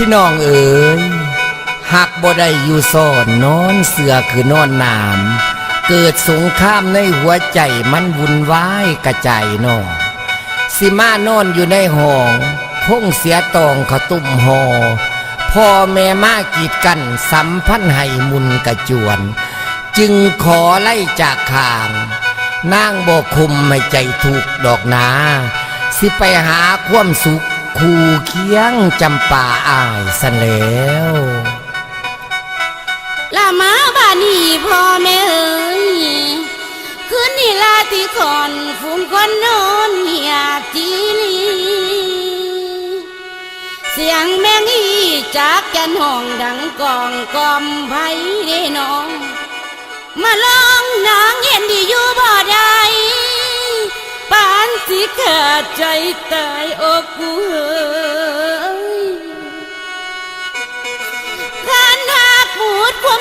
พี่น้องเอ๋ยหักบ่ได้อยู่ซ่อนนอนเสือคือนอนน้ำเกิดสงครามในหัวใจมันวุ่นวายกระจายนอสิมานอนอยู่ในห้องพงเสียตองขตุ่มหอพ่อแม่มากีดกันสัมพันธ์ให้มุนกระจวน จึงขอไล่จากขางนางบอกคุมไม่ใจถูกดอกนา สิไปหาความสุข คู่เคียงจำป่าอายสันแล้วละมาบ้านีพ่อแม่เอ๋ยคืนนี้ลาที่คอนฝูงคนนอนเหียจีลีเสียงแมงอีจากจันห้องดังกองกอมไผเด้น้อง มาลองนางเห็นดีอยู่บ่ได้ปานสิขาดใจตอ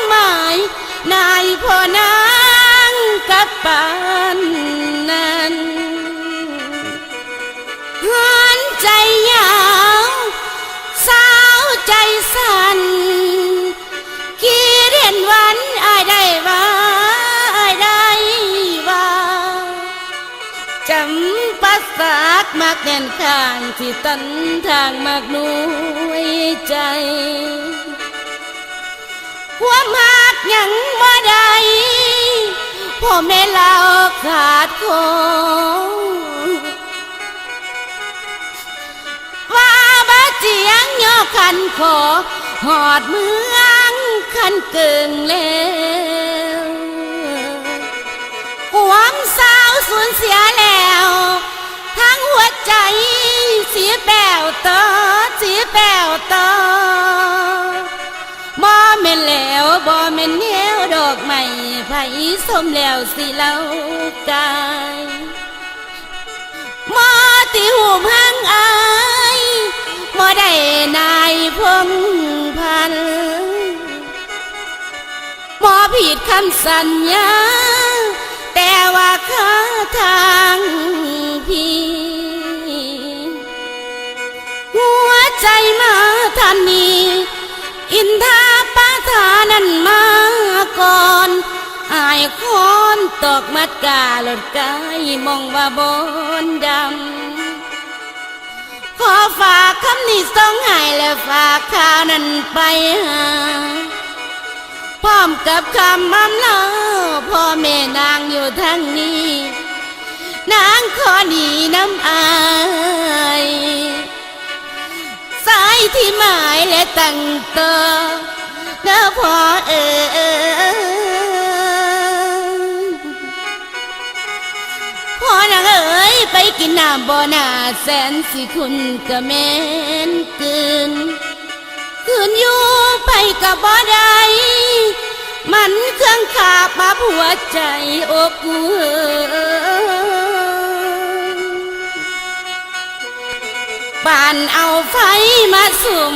หมาย นายพ่อนางกับปานนั้นหันใจยาวสาวใจสั่นคิดเห็นวันอายได้ว่าอายได้ว่าจำปัสสากมากแน่นข้างที่ตันทางมากหนุยใจ ความหักยังบ่ได้พ่อแม่เราขาดคงว่าบ้าเจียงย่อคันขอหอดเมืองคันเกิงแล้วความสาวสูญเสียแล้ว ทั้งหัวใจเสียแป้วตอเสียแป้วตอ บ่แม่นแนวดอกไม้ไผสมแล้วสิเล่ากายบ่ติหูพังอายบ่ได้นายพงพันบ่ผิดคำสัญญา แต่ว่าข้าทางพี่หัวใจมาทันนี้อินทาปาทา นั้นมาก่อนอายคอนตอกมัดกาหลดกายมองว่าบนดำ ขอฝากคำนี้ส่งให้และฝากข่าวนั้นไปหาพร้อมกับคำอำลาพ่อแม่นางอยู่ทางนี้ นางขอหนีน้ำอายสายที่หมายและตั้งตัว เด้อพ่อเอ๋พ่อนางเอ๋ยไปกินน้ำบ่อนาแสนสิคุณกะแม่นเกินคืนอยู่ไปกับบ่ได้มันเครื่องขาบมาผัวใจอกกูเอ๋ยปานเอาไฟมาสุ่ม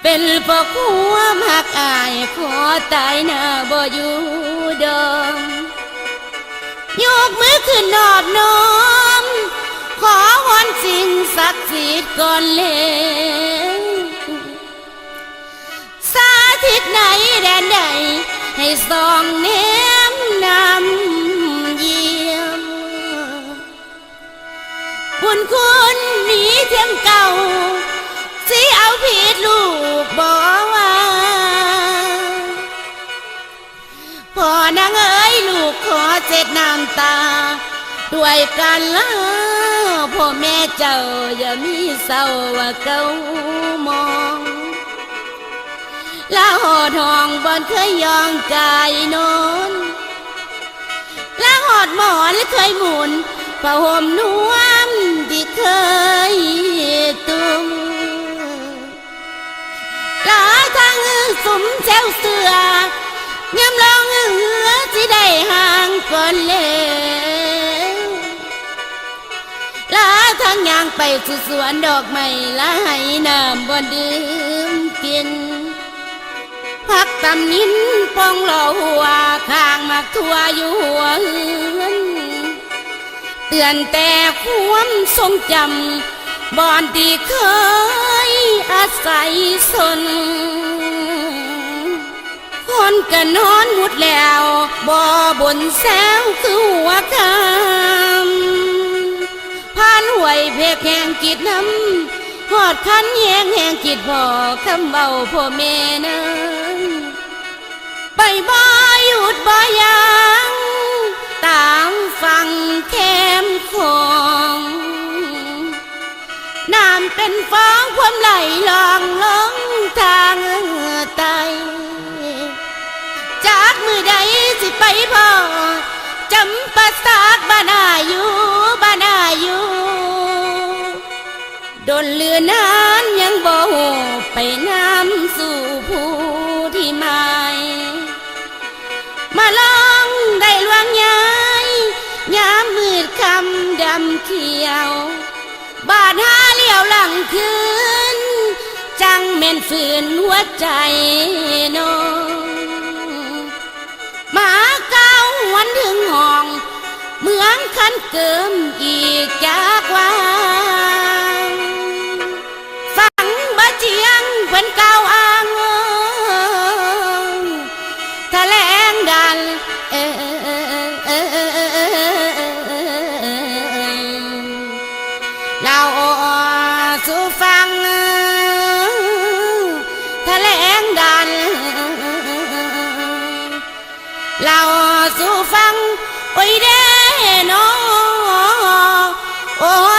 เป็นเข็มจิ้มเจอบอเศร้าเดโนอคิดบางคืนคำเขายังข้าขอแค่นเจอลอเป็นปอกหัวหักอายขอตายน้าบ่อยู่ดอมยกมือขึ้นนอบน้อม ขอวอนสิ่งศักดิ์สิทธิ์ก่อนเลยสาธิตไหนแดนใดให้ส่องเน้มนำเยี่ยมบุญคุณหนีเทียมเก่า ผิดลูกบอกว่าพ่อนางเอ๋ยลูกขอเจ็ดน้ำตา ด้วยกันละพ่อแม่เจ้าอย่ามีเศร้าว่าเก้ามองแล้วหอทองบอนเคยยองกายนอนแล้วหอดหมอนเคยหมุนผ้าห่มนวมที่เคยตุ้ม หลายทางสุ่มแซวเสือยำลองเหือสิได้ห่างก่อนเลยลาทางยางไปสู่สวนดอกไม้ลาให้น้ำบ่ดื่มกินพักตำนินปองหล่อหัวข้างมักทัวอยู่หัวเฮือนเตือนแต่ความทรงจำบอนที่เคย อาศัยสน คนก็นอนหมุดแล้วบ่บนแซวคือหัวคำผ่านห่วยเพกแห่งกิดน้ำหอดคันแหงแห่งกิดพ่อคำเบาพ่อแม่นั้นไปบ่หยุดบ่ยังตามฟังแคมของ น้ำเป็นฟองความไหลลองลงทางไตจากมือใดสิไปพ่อจำปาสากบ้านอาอยู่บ้านอาอยู่โดนเลือนานยังบ่หูไปน้ำสู่ผู้ที่ไม่มาลองได้ลวงยายยามมืดคำดำเขียว บาดหาเลี้ยวหลังคืน จังเม่นฝืนหัวใจน้องหมาเก้าวันถึงห้อง เมืองคันเกิมอีกจากวา สู่ฟังไปไเด้น้ออ